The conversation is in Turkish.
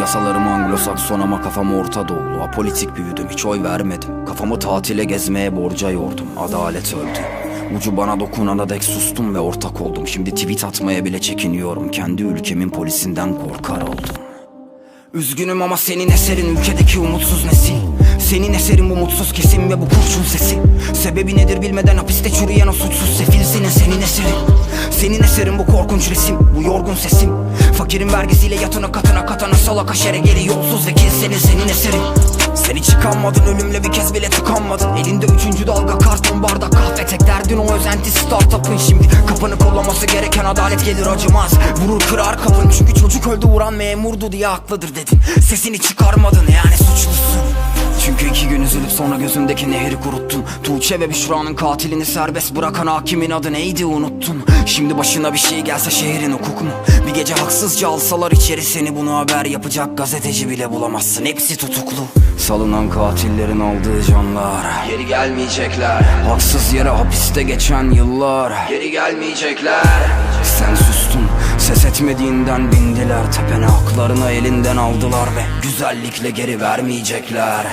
Yasalarım Anglo-Sakson ama kafam Orta Doğulu Apolitik büyüdüm hiç oy vermedim. Kafamı tatile gezmeye borca yordum. Adalet öldü. Ucu bana dokunana dek sustum ve ortak oldum. Şimdi tweet atmaya bile çekiniyorum. Kendi ülkemin polisinden korkar oldum. Üzgünüm ama senin eserin ülkedeki umutsuz nesil. Senin eserin bu mutsuz kesim ve bu kurşun sesi. Sebebi nedir bilmeden hapiste çürüyen o suçsuz sefil senin senin eserin Senin eserin bu korkunç resim bu yorgun sesim. Fakirin vergisiyle yatına katına katana salak aşere geri yolsuz vekil senin senin eserin. Sen hiç yıkanmadın ölümle bir kez bile tıkanmadın. Elinde üçüncü dalga karton bardak kahve tek derdin o özenti startup'ın. Şimdi kapını kollaması gereken adalet gelir acımaz. Vurur kırar kapın çünkü çocuk öldü vuran memurdu diye haklıdır dedin. Sesini çıkarmadın yani suçlusun üzülüp sonra gözümdeki nehri kuruttun. Tuğçe ve Büşra'nın katilini serbest bırakan hakimin adı neydi unuttun. Şimdi başına bir şey gelse şehrin hukuk mu? Bir gece haksızca alsalar içeri seni bunu haber yapacak gazeteci bile bulamazsın. Hepsi tutuklu. Salınan katillerin aldığı canlar. Geri gelmeyecekler. Haksız yere hapiste geçen yıllar. Geri gelmeyecekler. Sen sustun Ses etmediğinden bindiler. Tepene haklarını elinden aldılar ve Güzellikle geri vermeyecekler